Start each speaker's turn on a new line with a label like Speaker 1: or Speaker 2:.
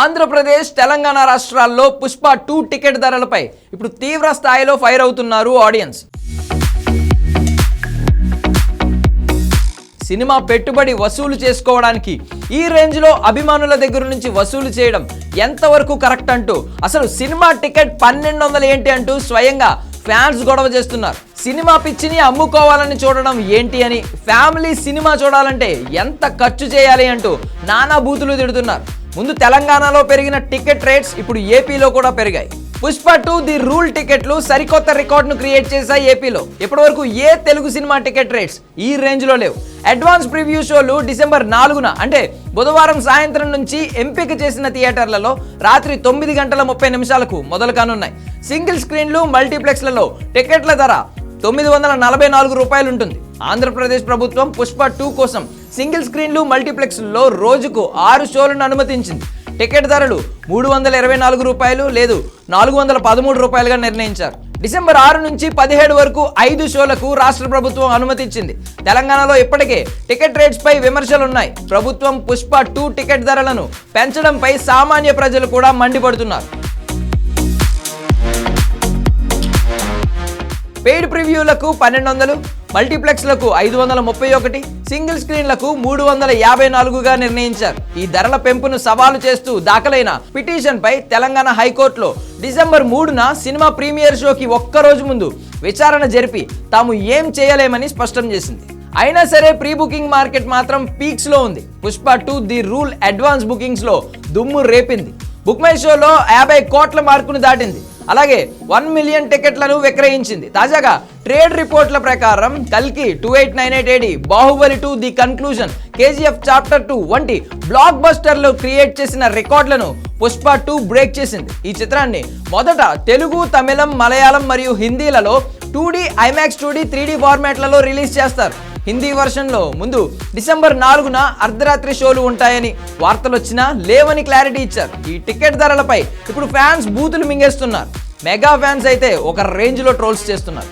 Speaker 1: ఆంధ్రప్రదేశ్ తెలంగాణ రాష్ట్రాల్లో Pushpa two ticket ధరలపై ఇప్పుడు తీవ్ర స్థాయిలో ఫైర్ అవుతున్నారు ఆడియన్స్. సినిమా పెట్టుబడి వసూలు చేసుకోవడానికి ఈ రేంజ్లో అభిమానుల దగ్గర నుంచి వసూలు చేయడం ఎంతవరకు కరెక్ట్ అంటూ అసలు సినిమా టికెట్ పన్నెండు వందలు ఏంటి అంటూ స్వయంగా ఫ్యాన్స్ గొడవ చేస్తున్నారు. సినిమా పిచ్చిని అమ్ముకోవాలని చూడడం ఏంటి అని ఫ్యామిలీ సినిమా చూడాలంటే ఎంత ఖర్చు చేయాలి అంటూ నానా బూతులు తిడుతున్నారు. ముందు తెలంగాణలో పెరిగిన టికెట్ రేట్స్ ఇప్పుడు ఏపీలో కూడా పెరిగాయి. పుష్ప టూ ది రూల్ టికెట్లు సరికొత్త రికార్డును క్రియేట్ చేశాయి ఏపీలో. ఇప్పటివరకు ఏ తెలుగు సినిమా టికెట్ రేట్స్ ఈ రేంజ్లో లేవు. అడ్వాన్స్ ప్రివ్యూ షోలు డిసెంబర్ నాలుగున అంటే బుధవారం సాయంత్రం నుంచి ఎంపిక చేసిన థియేటర్లలో రాత్రి తొమ్మిది గంటల ముప్పై నిమిషాలకు మొదలు కానున్నాయి. సింగిల్ స్క్రీన్లు మల్టీప్లెక్స్లలో టికెట్ల ధర తొమ్మిది వందల నలభై నాలుగు రూపాయలు ఉంటుంది ఆంధ్రప్రదేశ్ ప్రభుత్వం పుష్ప టూ కోసం సింగిల్ స్క్రీన్లు మల్టీప్లెక్స్లో రోజుకు ఆరు షోలను అనుమతించింది. టికెట్ ధరలు మూడు వందల ఇరవై నాలుగు రూపాయలు లేదు నాలుగు వందల పదమూడు రూపాయలుగా నిర్ణయించారు. డిసెంబర్ ఆరు నుంచి పదిహేడు వరకు ఐదు షోలకు రాష్ట్ర ప్రభుత్వం అనుమతించింది తెలంగాణలో ఇప్పటికే టికెట్ రేట్స్పై విమర్శలున్నాయి. ప్రభుత్వం పుష్ప టూ టికెట్ ధరలను పెంచడంపై సామాన్య ప్రజలు కూడా మండిపడుతున్నారు. పెయిడ్ ప్రివ్యూలకు పన్నెండు వందలు మల్టీప్లెక్స్లకు ఐదు వందల ముప్పై ఒకటి సింగిల్ స్క్రీన్లకు మూడు వందల యాభై నాలుగుగా నిర్ణయించారు. ఈ ధరల పెంపును సవాలు చేస్తూ దాఖలైన పిటిషన్పై తెలంగాణ హైకోర్టులో డిసెంబర్ మూడున సినిమా ప్రీమియర్ షోకి ఒక్కరోజు ముందు విచారణ జరిపి తాము ఏం చేయలేమని స్పష్టం చేసింది. అయినా సరే ప్రీ బుకింగ్ మార్కెట్ మాత్రం పీక్స్లో ఉంది. Pushpa two the rule advance బుకింగ్స్లో దుమ్ము రేపింది. బుక్ మై షోలో యాభై కోట్ల మార్కును దాటింది. అలాగే వన్ మిలియన్ టికెట్లను విక్రయించింది. తాజాగా ట్రేడ్ రిపోర్ట్ల ప్రకారం కల్కి two eight nine eight AD Baahubali two the conclusion KGF chapter two వంటి బ్లాక్ బస్టర్లు క్రియేట్ చేసిన రికార్డులను పుష్ప టూ బ్రేక్ చేసింది. ఈ చిత్రాన్ని మొదట తెలుగు తమిళం మలయాళం మరియు హిందీలలో two D IMAX two D three D ఫార్మాట్లలో release చేస్తారు. హిందీ వర్షన్లో ముందు డిసెంబర్ నాలుగున అర్ధరాత్రి షోలు ఉంటాయని వార్తలు వచ్చినా లేవని క్లారిటీ ఇచ్చారు. ఈ టికెట్ ధరలపై ఇప్పుడు ఫ్యాన్స్ బూతులు మింగేస్తున్నారు. మెగా ఫ్యాన్స్ అయితే ఒక రేంజ్లో ట్రోల్స్ చేస్తున్నారు.